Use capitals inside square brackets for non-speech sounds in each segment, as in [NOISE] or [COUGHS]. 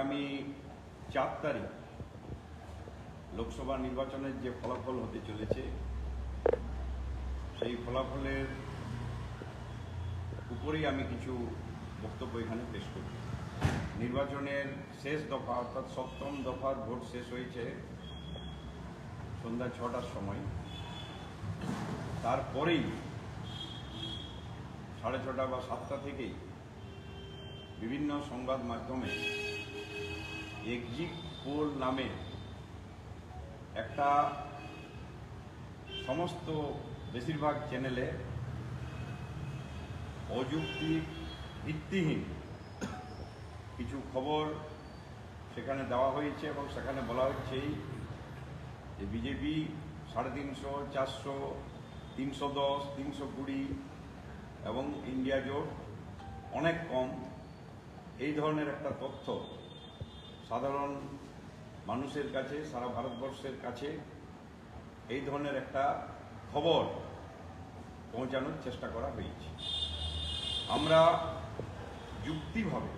আগামী চার তারিখ লোকসভা নির্বাচনের যে ফলাফল হতে চলেছে, সেই ফলাফলের উপরেই আমি কিছু বক্তব্য এখানে পেশ করি নির্বাচনের শেষ দফা অর্থাৎ সপ্তম দফার ভোট শেষ হয়েছে সন্ধ্যা ছটার সময়। তারপরেই সাড়ে ছটা বা সাতটা থেকেই বিভিন্ন সংবাদ মাধ্যমে এক্সিট পোল নামে একটা সমস্ত বেশিরভাগ চ্যানেলে অযৌক্তিক ভিত্তিহীন কিছু খবর সেখানে দেওয়া হয়েছে এবং সেখানে বলা হচ্ছে যে বিজেপি সাড়ে তিনশো, চারশো, তিনশো দশ, তিনশো কুড়ি এবং ইন্ডিয়া জোট অনেক কম। এই ধরনের একটা তথ্য সাধারণ মানুষের কাছে, সারা ভারতবর্ষের কাছে এই ধরনের একটা খবর পৌঁছানোর চেষ্টা করা হয়েছে। আমরা যুক্তিভাবে,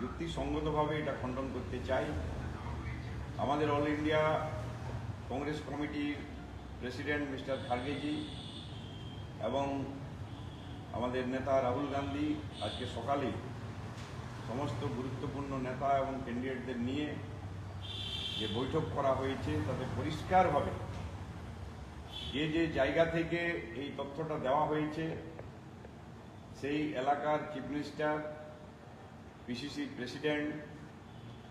যুক্তিসঙ্গতভাবে এটা খণ্ডন করতে চাই। আমাদের অল ইন্ডিয়া কংগ্রেস কমিটির প্রেসিডেন্ট মিস্টার খার্গেজি এবং আমাদের নেতা রাহুল গান্ধী আজকে সকালে সমস্ত গুরুত্বপূর্ণ নেতা এবং ক্যান্ডিডেটদের নিয়ে যে বৈঠক করা হয়েছে, তাতে পরিষ্কারভাবে যে যে জায়গা থেকে এই তথ্যটা দেওয়া হয়েছে, সেই এলাকার চিফ মিনিস্টার পিসিসি প্রেসিডেন্ট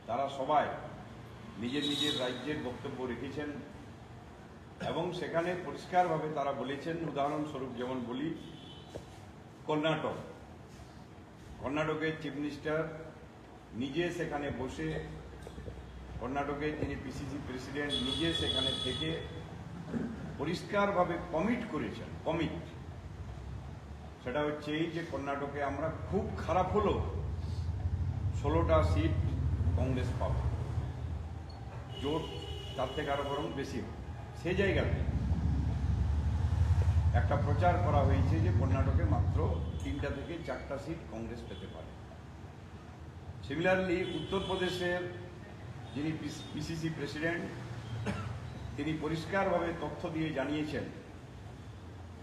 তারা সবাই নিজের নিজের রাজ্যের বক্তব্য রেখেছেন এবং সেখানে পরিষ্কারভাবে তারা বলেছেন, উদাহরণস্বরূপ যেমন বলি, কর্ণাটক। কর্ণাটকের চিফ মিনিস্টার নিজে সেখানে বসে, কর্ণাটকের যিনি পিসিসি প্রেসিডেন্ট নিজে সেখানে থেকে পরিষ্কারভাবে কমিট করেছেন কমিট সেটা হচ্ছে এই যে কর্ণাটকে আমরা খুব খারাপ হলো ষোলোটা সিট কংগ্রেস পাবে। জোট তার থেকে আরও বরং বেশি সে জায়গাতে একটা প্রচার করা হয়েছে যে কর্ণাটকে মাত্র তিনটা থেকে চারটা সিট কংগ্রেস পেতে পারে। সিমিলারলি উত্তরপ্রদেশের যিনি পিসিসি প্রেসিডেন্ট তিনি পরিষ্কারভাবে তথ্য দিয়ে জানিয়েছেন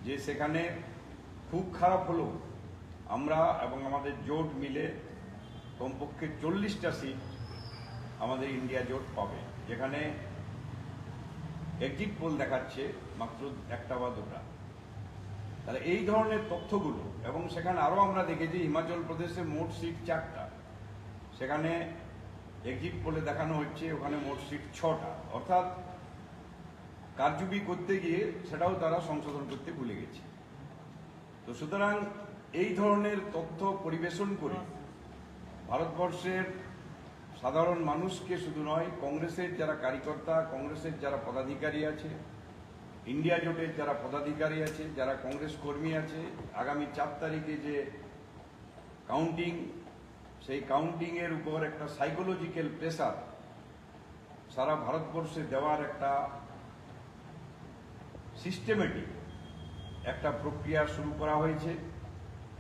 যে সেখানে খুব খারাপ হলো আমরা এবং আমাদের জোট মিলে কমপক্ষে চল্লিশটা সিট আমাদের ইন্ডিয়া জোট পাবে। যেখানে এক্সিট পোল দেখাচ্ছে মাত্র একটা বা দুটা। তাহলে এই ধরনের তথ্যগুলো, এবং সেখানে আরও আমরা দেখেছি, হিমাচল প্রদেশে মোট সিট চারটা। সেখানে এক্সিট বলে দেখানো হচ্ছে, ওখানে মোট সিট ছটা। অর্থাৎ কারচুপি করতে গিয়ে সেটাও তারা সংশোধন করতে ভুলে গেছে। তো সুতরাং এই ধরনের তথ্য পরিবেশন করে ভারতবর্ষের সাধারণ মানুষকে শুধু নয়, কংগ্রেসের যারা কার্যকর্তা কংগ্রেসের যারা পদাধিকারী আছে ইন্ডিয়া জোটের যারা পদাধিকারী আছে, যারা কংগ্রেস কর্মী আছে, আগামী চার তারিখে যে কাউন্টিং সেই কাউন্টিংয়ের উপর একটা সাইকোলজিক্যাল প্রেসার সারা ভারতবর্ষে দেওয়ার একটা সিস্টেমেটিক একটা প্রক্রিয়া শুরু করা হয়েছে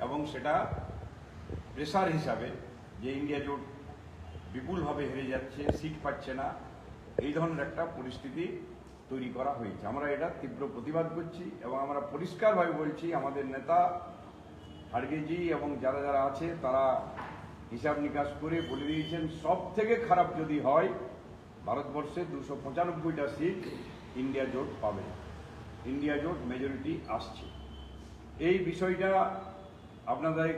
এবং সেটা প্রেসার হিসাবে যে ইন্ডিয়া জোট বিপুলভাবে হেরে যাচ্ছে সিট পাচ্ছে না, এই ধরনের একটা পরিস্থিতি তৈরি করা হয়েছে। আমরা এটা তীব্র প্রতিবাদ করছি এবং আমরা পরিষ্কারভাবে বলছি, আমাদের নেতা খাড়গেজি এবং যারা যারা আছে, তারা হিসাব নিকাশ করে বলে দিয়েছেন সব থেকে খারাপ যদি হয়, ভারতবর্ষে দুশো পঁচানব্বইটা সিট ইন্ডিয়া জোট পাবে। ইন্ডিয়া জোট মেজরিটি আসছে। এই বিষয়টা আপনাদের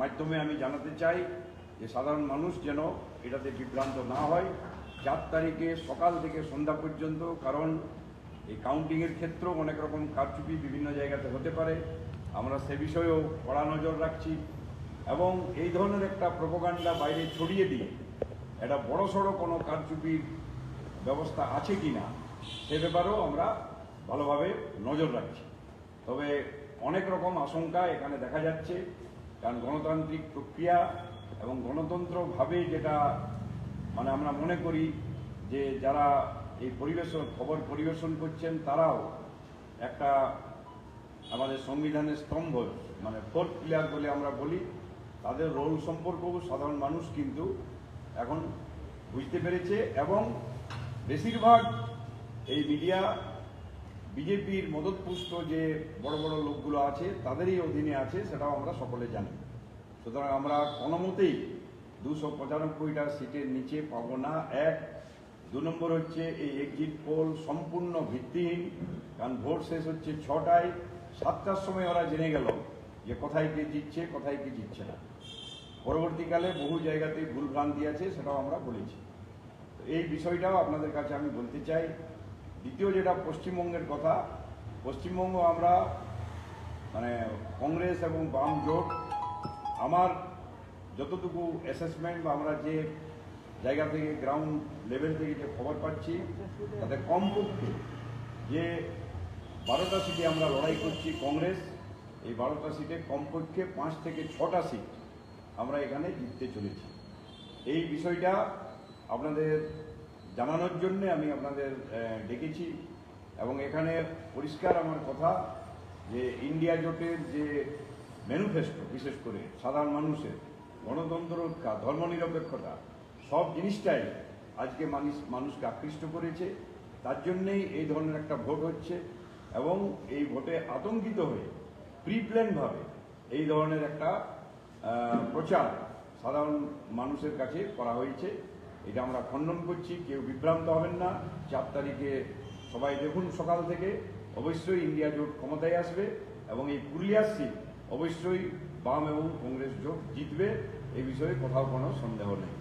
মাধ্যমে আমি জানাতে চাই যে সাধারণ মানুষ যেন এটাতে বিভ্রান্ত না হয়। চার তারিখে সকাল থেকে সন্ধ্যা পর্যন্ত, কারণ এই কাউন্টিংয়ের ক্ষেত্রেও অনেক রকম কারচুপি বিভিন্ন জায়গাতে হতে পারে। আমরা সে বিষয়েও কড়া নজর রাখছি এবং এই ধরনের একটা প্রোপাগান্ডা বাইরে ছড়িয়ে দিয়ে একটা বড়সড় কোনো কারচুপির ব্যবস্থা আছে কি না সে ব্যাপারেও আমরা ভালোভাবে নজর রাখছি। তবে অনেক রকম আশঙ্কা এখানে দেখা যাচ্ছে, কারণ গণতান্ত্রিক প্রক্রিয়া এবং গণতন্ত্রভাবে যেটা মানে আমরা মনে করি যে যারা এই পরিবেশন, খবর পরিবেশন করছেন, তারাও একটা আমাদের সংবিধানের স্তম্ভ মানে ফোর্থ পিলার বলে আমরা বলি। তাদের রোল সম্পর্কেও সাধারণ মানুষ কিন্তু এখন বুঝতে পেরেছে এবং বেশিরভাগ এই মিডিয়া, বিজেপির মদতপুষ্ট যে বড় বড় লোকগুলো আছে, তাদেরই অধীনে আছে, সেটাও আমরা সকলে জানি। সুতরাং আমরা কোনো মতেই দুশো পঁচানব্বইটা সিটের নিচে পাবো না। এক, দু নম্বর হচ্ছে এই এক্সিট পোল সম্পূর্ণ ভিত্তিহীন, কারণ ভোট শেষ হচ্ছে ছটায়। সাতটার সময় ওরা জেনে গেল যে কোথায় কে জিতছে, কোথায় কে জিতছে না। পরবর্তীকালে বহু জায়গাতে ভুলভ্রান্তি আছে, সেটাও আমরা বলেছি। তো এই বিষয়টাও আপনাদের কাছে আমি বলতে চাই। দ্বিতীয় যেটা পশ্চিমবঙ্গের কথা, পশ্চিমবঙ্গ আমরা মানে কংগ্রেস এবং বাম জোট, আমার যতটুকু অ্যাসেসমেন্ট বা আমরা যে জায়গা থেকে গ্রাউন্ড লেভেল থেকে যে খবর পাচ্ছি, তাতে কমপক্ষে যে বারোটা সিটে আমরা লড়াই করছি কংগ্রেস, এই বারোটা সিটে কমপক্ষে পাঁচ থেকে ছটা সিট আমরা এখানে জিততে চলেছি। এই বিষয়টা আপনাদের জানানোর জন্য আমি আপনাদের ডেকেছি এবং এখানে পরিষ্কার আমার কথা যে ইন্ডিয়া জোটের যে ম্যানিফেস্টো বিশেষ করে সাধারণ মানুষের গণতন্ত্র ধর্মনিরপেক্ষতা, সব জিনিসটাই আজকে মানুষ মানুষকে আকৃষ্ট করেছে। তার জন্যেই এই ধরনের একটা ভোট হচ্ছে এবং এই ভোটে আতঙ্কিত হয়ে প্রিপ্ল্যানভাবে এই ধরনের একটা প্রচার সাধারণ মানুষের কাছে করা হয়েছে। এটা আমরা খণ্ডন করছি, কেউ বিভ্রান্ত হবেন না। চার তারিখে সবাই দেখুন সকাল থেকে। অবশ্যই ইন্ডিয়া জোট ক্ষমতায় আসবে এবং এই পুরুলিয়ার সিট অবশ্যই বাম এবং কংগ্রেস জোট জিতবে এই বিষয়ে কোথাও কোনো সন্দেহ নেই।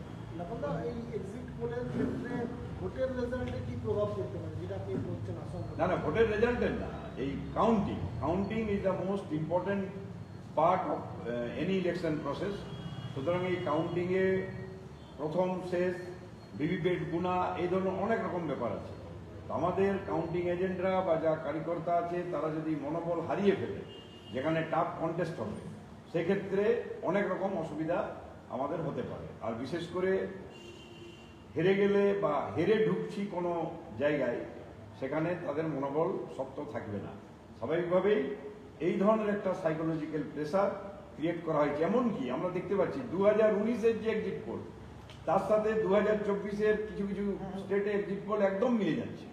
না না ভোটের রেজাল্টের না এই counting counting is the most important part of any election process সুতরাং এই কাউন্টিংয়ে প্রথম শেষ ভিভিপেট গুণা এই ধরনের অনেক রকম ব্যাপার আছে। তো আমাদের কাউন্টিং এজেন্টরা বা যা কারিকর্তা আছে তারা যদি মনোবল হারিয়ে ফেলে যেখানে টাফ কন্টেস্ট হবে সেক্ষেত্রে অনেক রকম অসুবিধা আমাদের হতে পারে। আর বিশেষ করে হেরে গেলে বা হেরে ঢুকছি কোনো জায়গায় সেখানে তাদের মনোবল শক্ত থাকবে না। স্বাভাবিকভাবেই এই ধরনের একটা সাইকোলজিক্যাল প্রেসার ক্রিয়েট করা হয়েছে এমনকি আমরা দেখতে পাচ্ছি দু হাজার উনিশের যে এক্সিট পোল তার সাথে দু হাজার চব্বিশের কিছু কিছু স্টেটে এক্সিট পোল একদম মিলে যাচ্ছে।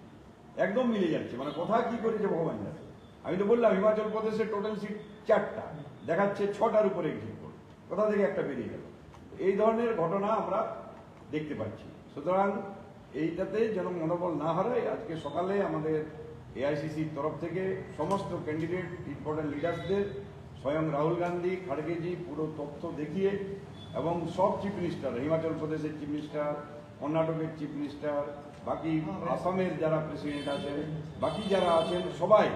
একদম মিলে যাচ্ছে। মানে কোথায় কি করেছে ভগবান জানে। আমি তো বললাম হিমাচল প্রদেশের টোটাল সিট চারটা। দেখাচ্ছে ছটার উপরে এক্সিট পোল কোথা থেকে একটা বেরিয়ে গেল? এই ধরনের ঘটনা আমরা দেখতে পাচ্ছি। সুতরাং এইটাতে যেন মনোবল না হারায় আজকে সকালে আমাদের এআইসিসির তরফ থেকে সমস্ত ক্যান্ডিডেট ইম্পর্টেন্ট লিডার্সদের স্বয়ং রাহুল গান্ধী খাড়গেজি পুরো তথ্য দেখিয়ে এবং সব চিফ মিনিস্টার হিমাচল প্রদেশের চিফ মিনিস্টার কর্ণাটকের চিফ মিনিস্টার বাকি আসামের যারা প্রেসিডেন্ট আছেন বাকি যারা আছেন সবাই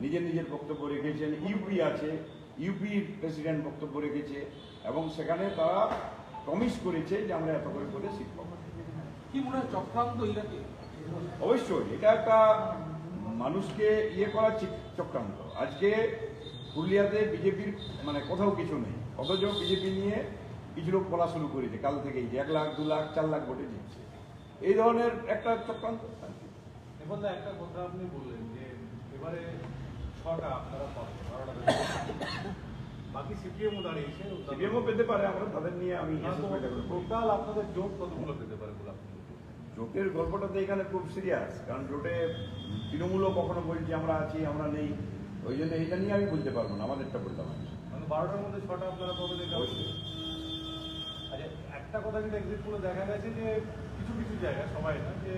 নিজের নিজের বক্তব্য রেখেছেন ইউপি আছে ইউপির প্রেসিডেন্ট বক্তব্য রেখেছে এবং সেখানে তারা প্রমিস করেছে যে আমরা এত করে করে শিখব কি মনে হয় চক্রান্ত ইরাকে অবশ্যই এটা একটা মানুষকে ইয়ে করার চিক- চক্রান্ত। আজকে পুরুলিয়াতে বিজেপির মানে কোথাও কিছু নেই অথচ বিজেপি নিয়ে কিছু লোক বলা শুরু করেছে কাল থেকেই যে এক লাখ দু লাখ চার লাখ ভোটে জিতছে। এই ধরনের একটা চক্রান্ত। তো একটা কথা আপনি বললেন যে এবারে ছটা আপনারা পাবেন বারোটা [COUGHS] বাকি সিপিএমও দাঁড়িয়েছে সিপিএমও পেতে পারে আমরা তাদের নিয়ে আমি টোটাল আপনাদের জোট কতগুলো পেতে পারে বলে আপনি জোটের গল্পটা তো এখানে খুব সিরিয়াস কারণ জোটে তৃণমূলও কখনো বলছি আমরা আছি আমরা নেই ওই জন্য এটা নিয়ে আমি বলতে পারব না আমাদেরটা বললাম মানে বারোটার মধ্যে ছটা আপনারা পাবেন আচ্ছা একটা কথা যেটা এক্সিট পুলে দেখা গেছে যে কিছু কিছু জায়গায় সবাই না যে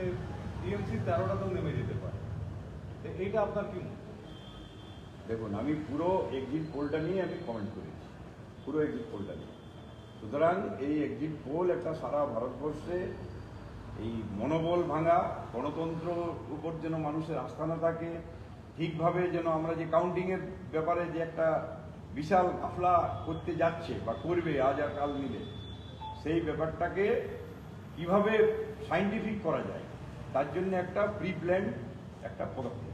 টিএমসি তেরোটাতেও নেমে যেতে পারে। তো এইটা আপনার কি মত? দেখুন, আমি পুরো এক্সিট পোলটা নিয়ে আমি কমেন্ট করেছি। পুরো এক্সিট পোলটা নিয়ে। সুতরাং এই এক্সিট পোল একটা সারা ভারতবর্ষে এই মনোবল ভাঙা, গণতন্ত্র উপর যেন মানুষের আস্থা না থাকে, ঠিকভাবে যেন আমরা যে কাউন্টিংয়ের ব্যাপারে যে একটা বিশাল আফলা করতে যাচ্ছে বা করবে আজ আর কাল মিলে, সেই ব্যাপারটাকে কীভাবে সাইন্টিফিক করা যায়, তার জন্য একটা প্রি প্ল্যান একটা পদক্ষেপ।